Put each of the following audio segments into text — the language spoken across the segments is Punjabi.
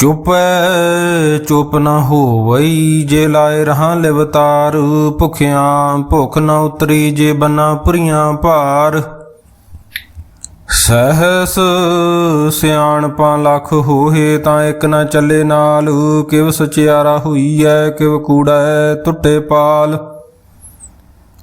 ਚੁਪੈ ਚੁਪ ਨਾ ਹੋਵਈ ਜੇ ਲਾਏ ਰਹਾ ਲਿਵਤਾਰ, ਭੁਖਿਆਂ ਭੁਖ ਨਾ ਉਤਰੀ ਜੇ ਬਨਾ ਪੁਰੀਆਂ ਭਾਰ। ਸਹਸ ਸਿਆਣਪਾਂ ਲੱਖ ਹੋਏ ਤਾਂ ਇੱਕ ਨਾ ਚੱਲੇ ਨਾਲ, ਕਿਵ ਸਚਿਆਰਾ ਹੋਈ ਹੋਈਐ, ਕਿਵ ਕੂੜੈ ਟੁੱਟੇ ਪਾਲ।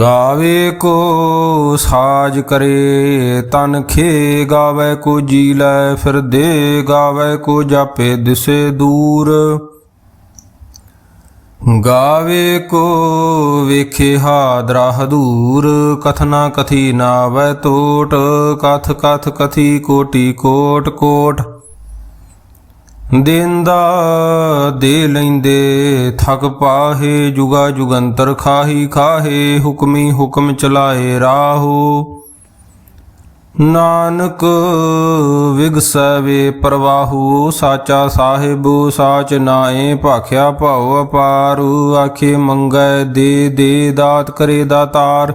ਗਾਵੇ ਕੋ ਸਾਜ ਕਰੇ, ਤਨ ਖੇ ਗਾਵੇ ਕੋ ਜੀ ਲੈ ਫਿਰਦੇ, ਗਾਵੇ ਕੋ ਜਾਪੇ ਦਿਸੇ ਦੂਰ। ਗਾਵੇ ਕੋ ਵੇਖੇ ਹਾਦਰਾ ਹਦੂਰ ਕਥਨਾ ਕਥੀ ਨਾਵੈ ਟੋਟ ਕਥ ਕਥ ਕਥੀ ਕੋਟੀ ਕੋਟ ਕੋਟ। ਦੇਂਦਾ, ਦੇ ਲੈਂਦੇ, ਥਕ ਪਾਹੇ, ਜੁਗਾ ਜੁਗੰਤਰ ਖਾਹੀ ਖਾਹੇ, ਹੁਕਮੀ ਹੁਕਮ ਚਲਾਏ ਰਾਹੋ। ਨਾਨਕ ਵਿਗਸੈ ਵੇ ਪ੍ਰਵਾਹੂ, ਸਾਚਾ ਸਾਹਿਬ, ਸਾਚ ਨਾਏ ਭਾਖਿਆ ਭਾਉ ਅਪਾਰੂ, ਆਖੇ ਮੰਗੈ, ਦੇ ਦੇ ਦਾਤ ਕਰੇ ਦਾਤਾਰ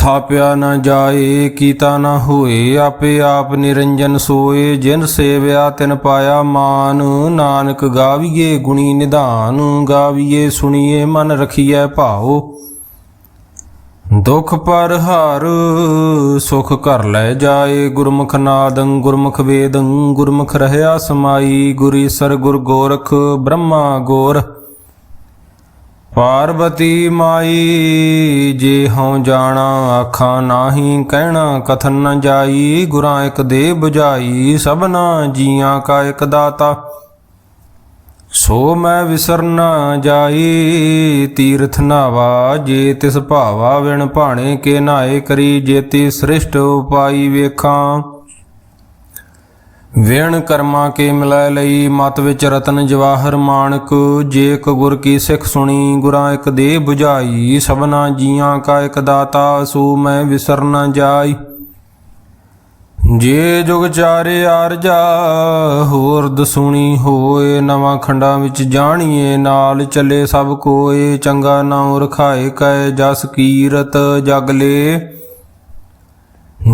ਥਾਪਿਆ ਨਾ ਜਾਏ, ਕੀਤਾ ਨਾ ਹੋਏ, ਆਪੇ ਆਪ ਨਿਰੰਜਨ ਸੋਏ, ਜਿਨ ਸੇਵਿਆ ਤਿਨ ਪਾਇਆ ਮਾਨ। ਨਾਨਕ ਗਾਵੀਏ ਗੁਣੀ ਨਿਧਾਨ, ਗਾਵੀਏ ਸੁਣੀਏ ਮਨ ਰਖੀਐ ਭਾਉ। ਦੁਖ ਪਰ ਹਰ, ਸੁਖ ਘਰ ਲੈ ਜਾਏ, ਗੁਰਮੁਖ ਨਾਦੰ, ਗੁਰਮੁਖ ਵੇਦੰ, ਗੁਰਮੁਖ ਰਹਿਆ ਸਮਾਈ, ਗੁਰੀ ਸਰ ਗੁਰ ਗੋਰਖ, ਬ੍ਰਹਮਾ ਗੋਰ। ਪਾਰਬਤੀ ਮਾਈ, ਜੇ ਹਉ ਜਾਣਾ ਆਖਾਂ ਨਾਹੀ, ਕਹਿਣਾ ਕਥਨ ਨ ਜਾਈ, ਗੁਰਾਂ ਇੱਕ ਦੇ 부ਝਾਈ ਸਭਨਾ ਜੀਆਂ ਕਾ ਇੱਕ ਦਾਤਾ। ਸੋ ਮੈਂ ਵਿਸਰ ਨਾ ਜਾਈ, ਤੀਰਥ ਨਾਵਾ, ਜੇ ਤਿਸ ਭਾਵਾ, ਵਿਣ ਭਾਣੇ ਕੇ ਨਾਏ ਕਰੀ ਜੇਤੀ ਸ੍ਰਿਸ਼ਟ ਉਪਾਈ ਵੇਖਾਂ। ਵਿਣ ਕਰਮਾ ਕੇ ਮਿਲੈ ਲਈ, ਮਤ ਵਿੱਚ ਰਤਨ ਜਵਾਹਰ ਮਾਨਕ ਜੇ ਕ ਕੀ ਸਿੱਖ ਸੁਣੀ, ਗੁਰਾਂ ਇੱਕ ਦੇ 부ਝਾਈ ਸਭਨਾ ਜੀਆਂ ਕਾ ਇੱਕ ਦਾਤਾ, ਸੋ ਮੈਂ ਵਿਸਰ ਨਾ ਜਾਈ। ਜੇ ਜੁਗ ਚਾਰੇ ਆਰਜਾ ਹੋਰ ਦਸੂਣੀ ਹੋਏ, ਨਵਾਂ ਖੰਡਾਂ ਵਿੱਚ ਜਾਣੀਏ, ਨਾਲ ਚੱਲੇ ਸਭ ਕੋਏ, ਚੰਗਾ ਨਾਉ ਰਖਾਏ ਕੈ ਜਸ ਕੀਰਤ ਜਗ ਲੇ।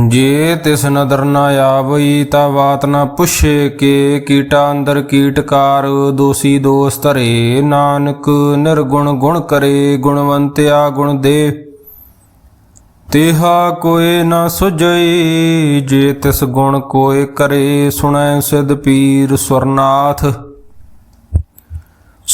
ਜੇ ਤਿਸ ਨਦਰ ਨਾ ਆਵਈ ਤਾ ਬਾਤ ਨਾ ਪੁੱਛੇ ਕੇ, ਕੀਟਾ ਅੰਦਰ ਕੀਟਕਾਰ ਦੋਸੀ ਦੋਸ ਧਰੇ, ਨਾਨਕ ਨਿਰਗੁਣ ਗੁਣ ਕਰੇ, ਗੁਣਵੰਤਿਆ ਗੁਣ ਦੇ। ਤਿਹਾ ਕੋਏ ਨਾ ਸੁਝਈ, ਜੇ ਤਿਸ ਗੁਣ ਕੋਏ ਕਰੇ, ਸੁਣੈ ਸਿਧ ਪੀਰ ਸੁਰਨਾਥ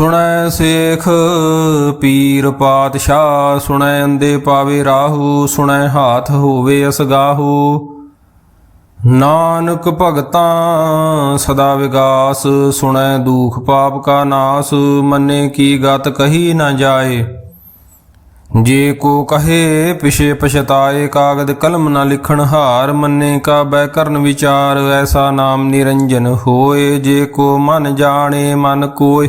ਸੁਣੈ ਸੇਖ, ਪੀਰ ਪਾਤਸ਼ਾਹ ਸੁਣੈ ਅੰਦੇ ਪਾਵੇ ਰਾਹੂ, ਸੁਣੈ ਹਾਥ ਹੋਵੇ ਅਸਗਾਹੂ। ਨਾਨਕ ਭਗਤਾਂ, ਸਦਾ ਵਿਗਾਸ, ਸੁਣੈ ਦੂਖ ਪਾਪ ਕਾ ਨਾਸ, ਮੰਨੇ ਕੀ ਗਤ ਕਹੀ ਨਾ ਜਾਏ। ਜੇ ਕੋ ਕਹੇ, ਪਿਛੇ ਪਛਤਾਏ, ਕਾਗਦ ਕਲਮ ਨਾ ਲਿਖਣ ਹਾਰ, ਮੰਨੇ ਕਾ ਬੈ ਕਰਨ ਵਿਚਾਰ, ਐਸਾ ਨਾਮ ਨਿਰੰਜਨ ਹੋਏ। ਜੇ ਕੋ ਮਨ ਜਾਣੇ, ਮਨ ਕੋਇ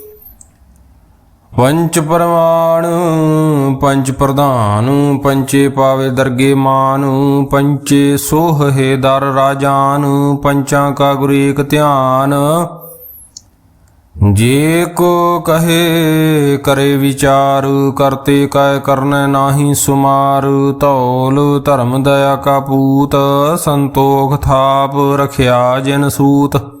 ਪੰਚ ਪਰਮਾਨ ਪੰਚ ਪ੍ਰਧਾਨ, ਪੰਚੇ ਪਾਵੇ ਦਰਗੇ ਮਾਨ, ਪੰਚੇ ਸੋਹੇ ਦਰ ਰਾਜਾਨ, ਪੰਚਾਂ ਕਾ ਗੁਰੂ ਏਕ ਧਿਆਨ। ਜੇ ਕੋ ਕਹੇ, ਕਰੇ ਵਿਚਾਰ, ਕਰਤੇ ਕੈ ਕਰਨੈ ਨਾਹੀ ਸੁਮਾਰ, ਧੌਲ ਧਰਮ ਦਇਆ ਕਾ ਪੂਤ, ਸੰਤੋਖ ਥਾਪ ਰਖਿਆ ਜਿਨ ਸੂਤ।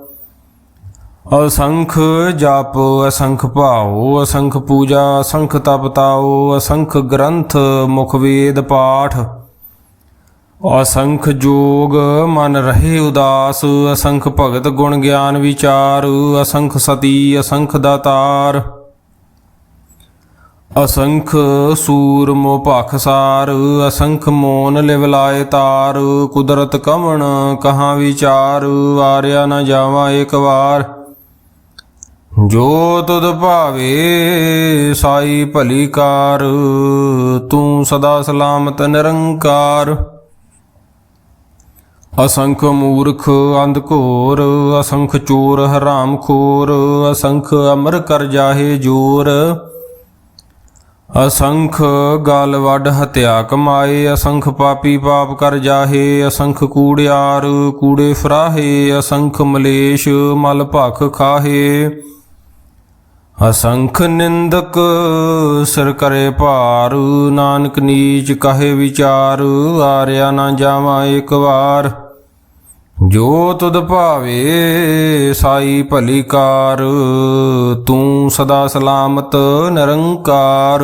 ਅਸੰਖ ਜਪ, ਅਸੰਖ ਭਾਉ, ਅਸੰਖ ਪੂਜਾ, ਅਸੰਖ ਤਪਤਾਉ ਅਸੰਖ ਗ੍ਰੰਥ, ਮੁਖ ਵੇਦ ਪਾਠ। ਅਸੰਖ ਜੋਗ, ਮਨ ਰਹੇ ਉਦਾਸ, ਅਸੰਖ ਭਗਤ ਗੁਣ ਗਿਆਨ ਵਿਚਾਰ, ਅਸੰਖ ਸਤੀ, ਅਸੰਖ ਦਾਤਾਰ। ਅਸੰਖ ਸੂਰ ਮੋ ਭਖਸਾਰ ਅਸੰਖ ਮੋਨ ਲਿਵਲਾਏ ਤਾਰ, ਕੁਦਰਤ ਕਮਣ ਕਹਾਂ ਵਿਚਾਰ, ਆਰਿਆ ਨਾ ਜਾਵਾਂ ਇੱਕ ਵਾਰ। ਜੋ ਤੁਧ ਭਾਵੇ ਸਾਈ ਭਲੀ ਕਾਰ, ਤੂੰ ਸਦਾ ਸਲਾਮਤ ਨਿਰੰਕਾਰ। ਅਸੰਖ ਮੂਰਖ ਅੰਧ ਘੋਰ, ਅਸੰਖ ਚੋਰ ਹਰਾਮਖੋਰ ਅਸੰਖ ਅਮਰ ਕਰ ਜਾਹੇ ਜੋਰ। ਅਸੰਖ ਗਾਲ ਵੱਡ ਹਤਿਆ ਕਮਾਏ, ਅਸੰਖ ਪਾਪੀ ਪਾਪ ਕਰ ਜਾਹੇ, ਅਸੰਖ ਕੂੜਿਆਰ ਕੂੜੇ ਫਰਾਹੇ, ਅਸੰਖ ਮਲੇਸ਼ ਮਲ ਭਖ ਖਾਹੇ। ਅਸੰਖ ਨਿੰਦਕ ਸਿਰ ਕਰੇ ਭਾਰ, ਨਾਨਕ ਨੀਚ ਕਹੇ ਵਿਚਾਰ, ਆਰਿਆ ਨਾ ਜਾਵਾਂ ਇੱਕ ਵਾਰ। ਜੋ ਤੁਧ ਭਾਵੇ ਸਾਈ ਭਲੀ ਕਾਰ, ਤੂੰ ਸਦਾ ਸਲਾਮਤ ਨਿਰੰਕਾਰ।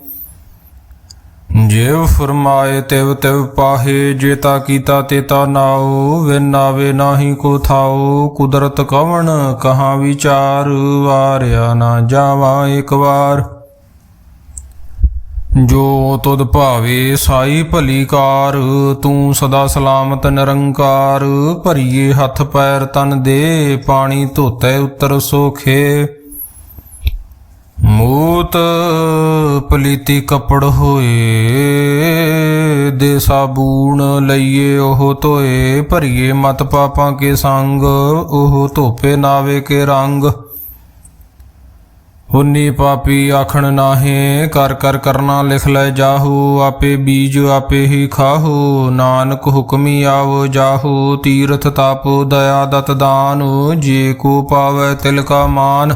ਜਿਵ ਫਰਮਾਏ ਤਿਵ ਤਿਵ ਪਾਹੇ ਜੇਤਾ ਕੀਤਾ ਤੇਤਾ ਨਾਉ, ਵੇ ਨਾਵੇ ਨਾਹੀ ਕੋ ਥਾਉ, ਕੁਦਰਤ ਕਵਣ ਕਹਾਂ ਵਿਚਾਰ, ਵਾਰਿਆ ਨਾ ਜਾਵਾਂ ਇੱਕ ਵਾਰ। ਜੋ ਤੁਧ ਭਾਵੇ ਸਾਈ ਭਲੀ ਕਾਰ, ਤੂੰ ਸਦਾ ਸਲਾਮਤ ਨਿਰੰਕਾਰ, ਭਰੀਏ ਹੱਥ ਪੈਰ ਤਨ ਦੇ, ਪਾਣੀ ਧੋਤੇ ਉਤਰ ਸੋਖੇ। ਮੂਤ ਪਲੀਤੀ ਕਪੜ ਹੋਏ ਦੇ ਸਾਬੂਣ ਲਈਏ ਉਹ ਧੋਏ, ਭਰੀਏ ਮਤ ਪਾਪਾਂ ਕੇ ਸੰਗ, ਉਹ ਧੋਪੇ ਨਾਵੇ ਕੇ ਰੰਗ। ਹੁਨੀ ਪਾਪੀ ਆਖਣ ਨਾਹੇ, ਕਰ ਕਰ ਕਰਨਾ ਲਿਖ ਲੈ ਜਾਹੂ, ਆਪੇ ਬੀਜ ਆਪੇ ਹੀ ਖਾਹੂ, ਨਾਨਕ ਹੁਕਮੀ ਆਵੋ ਜਾਹੂ, ਤੀਰਥ ਤਾਪ ਦਇਆ ਦਤ ਦਾਨ, ਜੇ ਕੋ ਪਾਵੈ ਤਿਲ ਕਾ ਮਾਨ।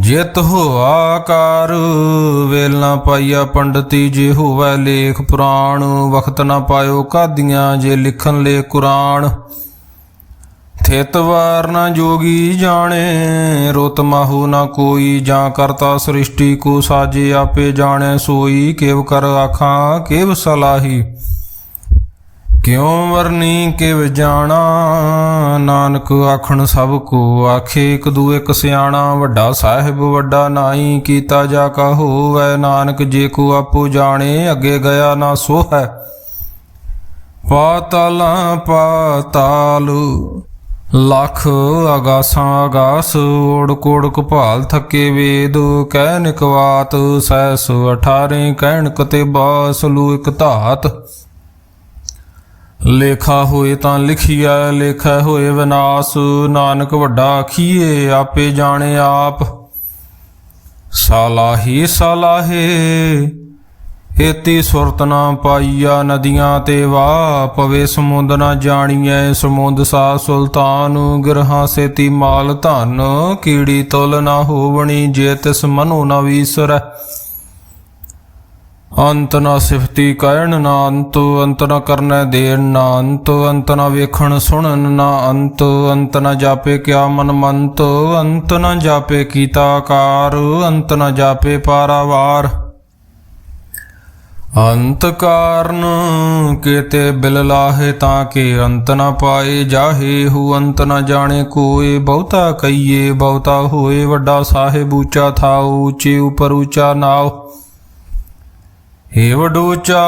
ਜਿਤ ਹੋਆ ਆਕਾਰ, ਵੇਲ ਨਾ ਪਾਈਆ ਪੰਡਤੀ, ਜੇ ਹੋਵੈ ਲੇਖ ਪੁਰਾਣ, ਵਖਤ ਨਾ ਪਾਇਓ ਕਾਦੀਆਂ, ਜੇ ਲਿਖਣ ਲੇ ਕੁਰਾਨ। ਥਿਤ ਵਾਰ ਨਾ ਜੋਗੀ ਜਾਣੇ, ਰੁਤ ਮਾਹੂ ਨਾ ਕੋਈ, ਜਾਂ ਕਰਤਾ ਸ੍ਰਿਸ਼ਟੀ ਕੋ ਸਾਜੇ ਆਪੇ ਜਾਣੇ, ਸੋਈ ਕਿਵ ਕਰ ਆਖਾਂ, ਕਿਵ ਸਲਾਹੀ। ਕਿਉ ਵਰਨੀ ਕਿਵ ਜਾਣਾ? ਨਾਨਕ ਆਖਣ ਸਭ ਕੋ ਆਖੇ, ਇੱਕ ਦੂ ਇੱਕ ਸਿਆਣਾ, ਵੱਡਾ ਸਾਹਿਬ, ਵੱਡਾ ਨਾਈ, ਕੀਤਾ ਜਾ ਕਾ ਹੋਵੈ। ਨਾਨਕ ਜੇ ਕੋ ਆਪੋ ਜਾਣੇ, ਅੱਗੇ ਗਿਆ ਨਾ ਸੋ ਹੈ ਪਾਤਾਲਾਂ ਪਾਤਾਲ, ਲੱਖ ਅਗਾਸਾਂ ਅਗਾਸ, ਓੜ ਕੋੜ ਕਪਾਲ ਥੱਕੇ ਵੇਦ, ਕਹਿ ਨਿਕਵਾਤ ਸੈਸ 18 ਕਹਿਣ ਕਤੇ ਬਾਸ, ਲੂ ਇਕ ਧਾਤ। ਲੇਖਾ ਹੋਏ ਤਾਂ ਲਿਖਿਆ ਲੇਖਾ ਹੋਏ ਵਿਨਾਸ਼। ਨਾਨਕ ਵੱਡਾ ਆਖੀਏ ਆਪੇ ਜਾਣੇ ਆਪ। ਸਾਲਾਹੀ, ਸਾਲਾਹੇ, ਏਤੀ ਸੁਰਤ ਨਾ ਪਾਈਆ ਨਦੀਆਂ ਤੇ ਵਾ ਪਵੇ ਸਮੁੰਦ ਨਾ ਜਾਣੀਐ, ਸਮੁੰਦ ਸਾ ਸੁਲਤਾਨ। ਗਿਰਹਾਂ ਸੇਤੀ ਮਾਲ ਧਨ, ਕੀੜੀ ਤੁਲ ਨਾ ਹੋਵਣੀ, ਜੇ ਤਿਸ ਮਨੋ ਨਾ ਵੀਸਰੈ। ਅੰਤ ਨਾ ਸਿਫਤੀ ਕਹਿਣ ਨਾ ਅੰਤ ਅੰਤ ਨਾ ਕਰਨੈ ਦੇਣ ਨਾ ਅੰਤ ਅੰਤ ਨਾ ਵੇਖਣ ਸੁਣਨ ਨਾ ਅੰਤ ਅੰਤ ਨਾ ਜਾਪੇ ਕਿਆ ਮਨ ਮੰਤ, ਅੰਤ ਨਾ ਜਾਪੇ ਕੀਤਾ ਕਾਰ ਅੰਤ ਨਾ ਜਾਪੇ ਪਾਰਾਵਾਰ। ਅੰਤ ਕਾਰਨ ਕੀਤੇ ਬਿਲ ਲਾਹੇ ਤਾਂ ਕਿ ਅੰਤ ਨਾ ਪਾਏ ਜਾਹੇ ਹੂ, ਅੰਤ ਨਾ ਜਾਣੇ ਕੋਏ, ਬਹੁਤਾ ਕਈਏ ਬਹੁਤਾ ਹੋਏ, ਵੱਡਾ ਸਾਹਿਬ ਉੱਚਾ ਥਾਉ, ਉੱਚੇ ਉਪਰ ਉੱਚਾ ਨਾਉ। ਏ ਵਡੂਚਾ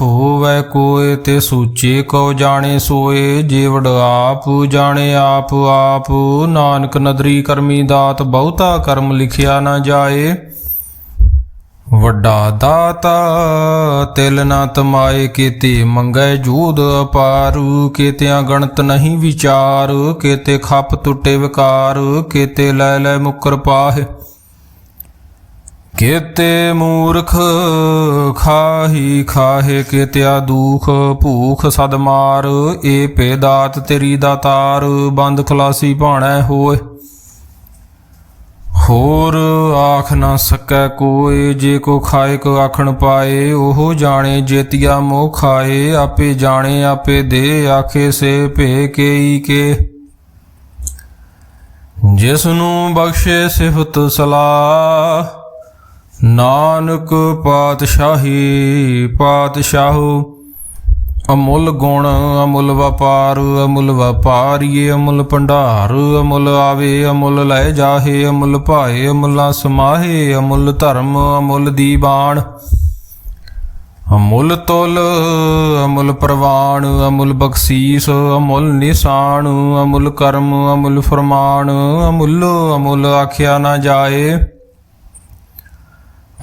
ਹੋਵੇ ਕੋਏ ਤੇ ਸੂਚੇ ਕੋ ਜਾਣੇ ਸੋਏ ਜੇ ਵਡ ਆਪ ਜਾਣੇ ਆਪ ਆਪ। ਨਾਨਕ ਨਦਰੀ ਕਰਮੀ ਦਾਤ ਬਹੁਤਾ ਕਰਮ ਲਿਖਿਆ ਨਾ ਜਾਏ। ਵੱਡਾ ਦਾਤਾ ਤਿਲ ਨਾ ਤਮਾਏ, ਕੀਤੇ ਮੰਗੈ ਜੂਦ ਅਪਾਰੂ। ਕੀਤਿਆਂ ਗਣਤ ਨਹੀਂ ਵਿਚਾਰ, ਕੀਤੇ ਖੱਪ ਟੁੱਟੇ ਵਿਕਾਰ। ਕੀਤੇ ਲੈ ਲੈ ਮੁਕਰ ਪਾਹੇ। ਕੀਤੇ ਮੂਰਖ ਖਾਹੀ ਖਾਹੇ ਕੇਤਿਆ ਦੂਖ ਭੂਖ ਸਦਮਾਰ ਏ ਪੇਦਾਤ ਤੇਰੀ ਦਾਤਾਰ ਬੰਦ ਖਲਾਸੀ ਭਾਣੈ ਹੋਏ। ਹੋਰ ਆਖ ਨਾ ਸਕੈ ਕੋਏ, ਜੇ ਕੋ ਖਾਏ ਕੋ ਆਖਣ ਪਾਏ, ਉਹ ਜਾਣੇ ਜੇਤੀਆ ਮੋਹ ਖਾਏ, ਆਪੇ ਜਾਣੇ ਆਪੇ ਦੇ, ਆਖੇ ਸੇ ਭੇ ਕੇਈ ਕੇ। ਜਿਸ ਨੂੰ ਬਖਸ਼ੇ ਸਿਫਤ ਸਲਾਹ ਨਾਨਕ ਪਾਤਸ਼ਾਹੀ ਪਾਤਸ਼ਾਹੂ, ਅਮੁੱਲ ਗੁਣ ਅਮੁੱਲ ਵਪਾਰ, ਅਮੁੱਲ ਵਪਾਰੀਏ ਅਮੁੱਲ ਭੰਡਾਰ, ਅਮੁੱਲ ਆਵੇ ਅਮੁੱਲ ਲੈ ਜਾਹੇ, ਅਮੁੱਲ ਭਾਏ ਅਮੁੱਲਾ ਸਮਾਹੇ, ਅਮੁੱਲ ਧਰਮ ਅਮੁੱਲ ਦੀਵਾਨ ਅਮੁੱਲ ਤੁਲ, ਅਮੁੱਲ ਪ੍ਰਵਾਨ, ਅਮੁੱਲ ਬਖਸ਼ੀਸ, ਅਮੁੱਲ ਨਿਸ਼ਾਨ, ਅਮੁੱਲ ਕਰਮ, ਅਮੁੱਲ ਫਰਮਾਨ, ਅਮੁੱਲ ਅਮੁੱਲ ਆਖਿਆ ਨਾ ਜਾਏ।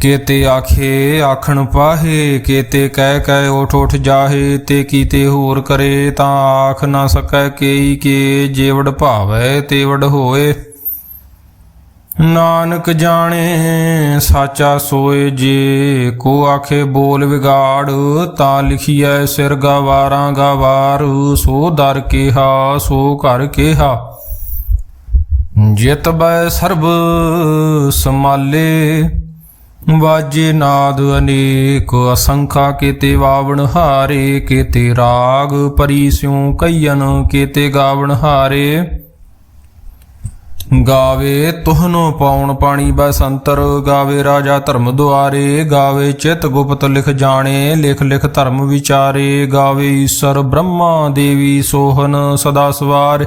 ਕੀਤੇ ਆਖੇ, ਆਖਣ ਪਾਹੇ, ਕੀਤੇ ਕਹਿ ਕਹਿ ਉਠ ਉਠ ਜਾਹੇ, ਤੇ ਕੀਤੇ ਹੋਰ ਕਰੇ ਤਾਂ ਆਖ ਨਾ ਸਕੈ ਕੇਈ ਕੇ, ਜੇਵੜ ਭਾਵੈ ਤੇਵੜ ਹੋਏ। ਨਾਨਕ ਜਾਣੇ, ਸਾਚਾ ਸੋਏ ਜੇ, ਕੋ ਆਖੇ ਬੋਲ ਵਿਗਾੜ, ਤਾਂ ਲਿਖੀਐ ਸਿਰ ਗਵਾਰਾਂ ਗਵਾਰ, ਸੋ ਦਰ ਕਿਹਾ, ਸੋ ਘਰ ਕਿਹਾ। ਜਿਤ ਬੈ ਸਰਬ ਸਮਾਲੇ ਵਾਜੇ ਨਾਦ ਅਨੇਕ, ਅਸੰਖਾ ਕੀਤੇ ਵਾਵਣ ਹਾਰੇ, ਕੀਤੇ ਰਾਗ ਪਰੀ ਸਿਉ ਕਈਨ ਕੀਤੇ ਗਾਵਣ ਹਾਰੇ। ਗਾਵੇ ਤੁਹਨੋ ਪਾਉਣ ਪਾਣੀ ਬਸੰਤਰ, ਗਾਵੇ ਰਾਜਾ ਧਰਮ ਦੁਆਰੇ, ਗਾਵੇ ਚਿਤ ਗੁਪਤ ਲਿਖ ਜਾਣੇ, ਲਿਖ ਲਿਖ ਧਰਮ ਵਿਚਾਰੇ, ਗਾਵੇ ਈਸ਼ਰ ਬ੍ਰਹਮਾ ਦੇਵੀ ਸੋਹਨ ਸਦਾ ਸਵਾਰ।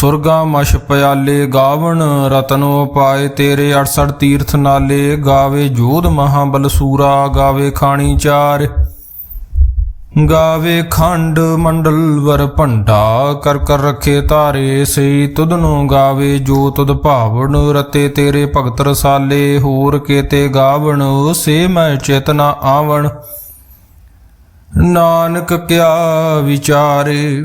ਸੁਰਗਾ ਮਸ਼ ਪਿਆਲੇ ਗਾਵਣ, ਰਤਨੋ ਪਾਏ ਤੇਰੇ 68 ਤੀਰਥ ਨਾਲੇ, ਗਾਵੇ ਜੋਧ ਮਹਾਬਲ ਸੂਰਾ, ਗਾਵੇ ਖਾਣੀ ਚਾਰ। ਗਾਵੇ ਖੰਡ ਮੰਡਲ ਵਰ ਭੰਡਾ, ਕਰ ਕਰ ਰਖੇ ਧਾਰੇ, ਸਈ ਤੁਧ ਗਾਵੇ ਜੋ ਤੁਧ ਭਾਵਨ ਰਤੇ ਤੇਰੇ ਭਗਤ ਰਸਾਲੇ, ਹੋਰ ਕੇਤੇ ਗਾਵਣ, ਸੇ ਮੈਂ ਚੇਤਨਾ ਆਵਣ। ਨਾਨਕ ਕਿਆ ਵਿਚਾਰੇ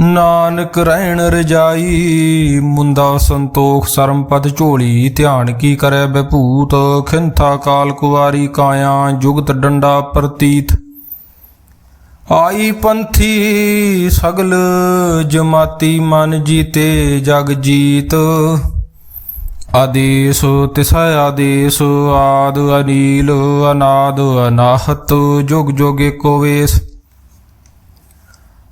ਨਾਨਕ ਰਹਿਣ ਰਜਾਈ ਮੁੰਦਾ ਸੰਤੋਖ ਸਰਮਪਦ ਝੋਲੀ, ਧਿਆਨ ਕੀ ਕਰੈ ਬਭੂਤ? ਖਿੰਥਾ ਕਾਲ ਕੁਵਾਰੀ ਕਾਇਆ, ਜੁਗਤ ਡੰਡਾ ਪ੍ਰਤੀਤ। ਆਈ ਪੰਥੀ, ਸਗਲ ਜਮਾਤੀ ਮਨ ਜੀਤੇ ਜਗ ਜੀਤ। ਆਦੇਸ ਤਿਸਾ ਆਦੇਸ, ਆਦ ਅਨੀਲ, ਅਨਾਦ ਅਨਾਹਤ, ਜੁਗ ਜੁਗ ਏਕੋ ਵੇਸ।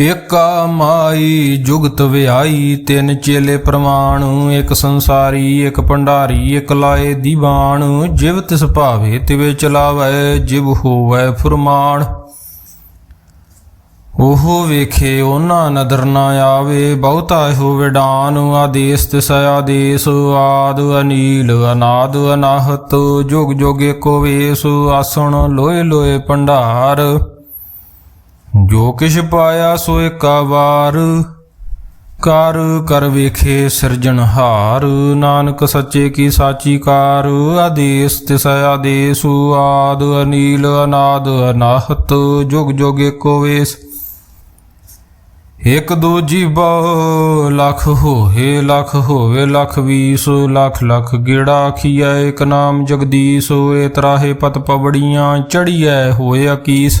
ਏਕਾ ਮਾਈ ਜੁਗਤ ਵਿਆਈ, ਤਿੰਨ ਚੇਲੇ ਪ੍ਰਮਾਣ, ਇੱਕ ਸੰਸਾਰੀ, ਇੱਕ ਭੰਡਾਰੀ, ਇੱਕ ਲਾਏ ਦੀਵਾਨ। ਜਿਵ ਤਿਸ ਭਾਵੇ, ਤਿਵੇ ਚਲਾਵੇ, ਜਿਵ ਹੋਵੇ ਫੁਰਮਾਨ। ਉਹ ਵੇਖੇ, ਉਹਨਾਂ ਨਦਰ ਨਾ ਆਵੇ, ਬਹੁਤਾ ਹੋ ਵਿਡਾਨ। ਆਦੇਸ ਤਿਸ ਆਦੇਸ, ਆਦ ਅਨੀਲ, ਅਨਾਦ ਅਨਾਹਤ। ਜੁਗ ਜੁਗ ਏਕੋ ਵੇਸ, ਆਸਣ ਲੋਏ ਲੋਏ ਭੰਡਾਰ। ਜੋ ਕਿਛ ਪਾਇਆ ਸੋ ਏਕਾ ਵਾਰ, ਕਰ ਕਰ ਵੇਖੇ ਸਿਰਜਣਹਾਰ ਨਾਨਕ ਸੱਚੇ ਕੀ ਸਾਚੀ ਕਾਰ ਆਦੇਸ ਤਿਸ ਆਦੇਸ ਆਦ ਅਨੀਲ ਅਨਾਦ ਅਨਾਹਤ, ਜੁਗ ਜੁਗ ਏਕੋ ਵੇਸ। ਇਕ ਦੋ ਜੀਵਾ ਲੱਖ ਹੋਏ, ਲੱਖ ਹੋਵੇ ਲੱਖ ਵੀਸ, ਲੱਖ ਲੱਖ ਗੇੜਾ ਆਖੀਐ, ਇਕ ਨਾਮ ਜਗਦੀਸ਼, ਏ ਤਰਾਹੇ ਪਤ ਪਵੜੀਆਂ, ਚੜੀਐ ਹੋਏ ਅਕੀਸ।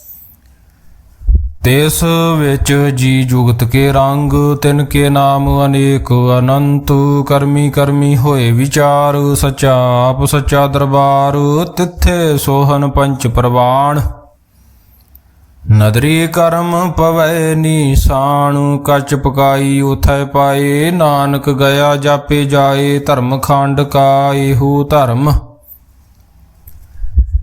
ਤਿਸ ਵਿੱਚ ਜੀ ਜੁਗਤ ਕੇ ਰੰਗ, ਤਿਨ ਕੇ ਨਾਮ ਅਨੇਕ ਅਨੰਤ, ਕਰਮੀ ਕਰਮੀ ਹੋਏ ਵਿਚਾਰ, ਸਚਾ ਆਪ ਸਚਾ ਦਰਬਾਰ, ਤਿੱਥੇ ਸੋਹਨ ਪੰਚ ਪ੍ਰਵਾਨ ਨਦਰੀ ਕਰਮ ਪਵੈ ਨੀਸਾਨ ਕਚ ਪਕਾਈ ਉਥੈ ਪਾਏ, ਨਾਨਕ ਗਿਆ ਜਾਪੇ ਜਾਏ, ਧਰਮ ਖੰਡ ਕਾ ਇਹੋ ਧਰਮ।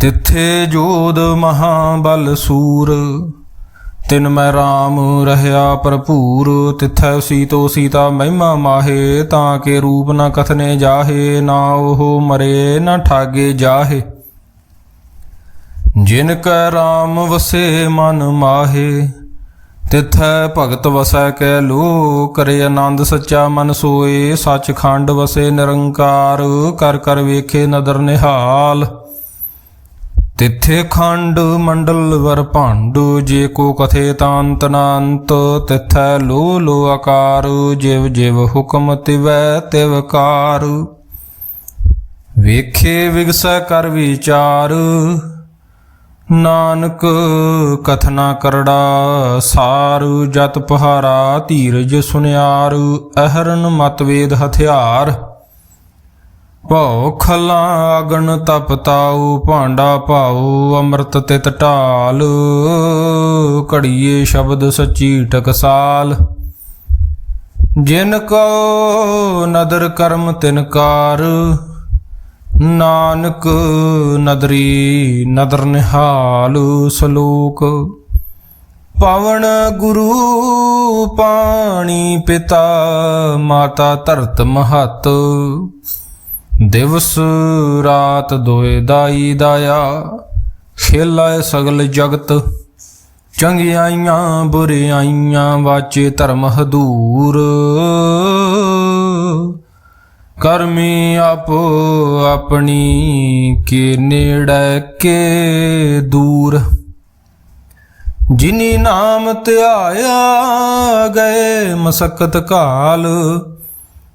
ਤਿੱਥੇ ਜੋਦ ਮਹਾਬਲ ਸੂਰ, ਤਿਨ ਮੈਂ RAM ਰਹਿਆ ਭਰਪੂਰ, ਤਿਥੈ ਸੀਤੋ ਸੀਤਾ ਮਹਿਮਾ ਮਾਹੇ, ਤਾਂ ਕੇ ਰੂਪ ਨਾ ਕਥਨੇ ਜਾਹੇ, ਨਾ ਉਹ ਮਰੇ ਨਾ ਠਾਗੇ ਜਾਹੇ। ਜਿਨ ਕੈ RAM ਵਸੇ ਮਨ ਮਾਹੇ, ਤਿਥੈ ਭਗਤ ਵਸੈ ਕੈ ਲੋ ਕਰੇ ਆਨੰਦ ਸੱਚਾ ਮਨ ਸੋਏ ਸੱਚ ਖੰਡ ਵਸੇ ਨਿਰੰਕਾਰ, ਕਰ ਕਰ ਵੇਖੇ ਨਦਰ ਨਿਹਾਲ। ਤਿੱਥੇ ਖੰਡ ਮੰਡਲ ਵਰ ਭਾਂਡੂ, ਜੇ ਕੋ ਕਥੇ ਤਾਂਤ ਨਾੰਤ, ਤਿਥੈ ਲੋ ਲੋ ਆਕਾਰ, ਜਿਵ ਜਿਵ ਹੁਕਮ ਤਿਵੈ ਤਿਵ ਕਾਰ। ਵੇਖੇ ਵਿਗਸੈ ਕਰ ਵਿਚਾਰ, ਨਾਨਕ ਕਥਨਾ ਕਰੜਾ ਸਾਰ, ਜਤ ਪਹਾਰਾ ਧੀਰਜ ਸੁਨਿਆਰ, ਅਹਰਨ ਮਤਵੇਦ ਹਥਿਆਰ। ਭਉ ਖਲਾ ਅਗਨ ਤਪ ਭਾਂਡਾ ਭਾਉ, ਅੰਮ੍ਰਿਤ ਤਿਤ ਢਾਲ। ਘੜੀਏ ਸ਼ਬਦ ਸੱਚੀ ਟਕਸਾਲ ਜਿਨ ਕੋ ਨਦਰ ਕਰਮ ਤਿਨਕਾਰ ਨਾਨਕ ਨਦਰੀ ਨਦਰ ਨਿਹਾਲ ਸਲੋਕ। ਪਵਨ ਗੁਰੂ ਪਾਣੀ ਪਿਤਾ, ਮਾਤਾ ਧਰਤ ਮਹਤ। ਦਿਵਸ ਰਾਤ ਦੋਏ ਦਾਈ ਦਾਇਆ, ਖੇਲਾਏ ਸਗਲ ਜਗਤ। ਚੰਗਿਆਈਆਂ, ਬੁਰਿਆਈਆਂ, ਵਾਚੇ ਧਰਮ ਹਦੂਰ। ਕਰਮੀ ਆਪੋ ਆਪਣੀ ਕੇ ਨੇੜੇ ਕੇ ਦੂਰ। ਜਿਨੀ ਨਾਮ ਧਿਆਇਆ, ਗਏ ਮਸਕਤ ਕਾਲ।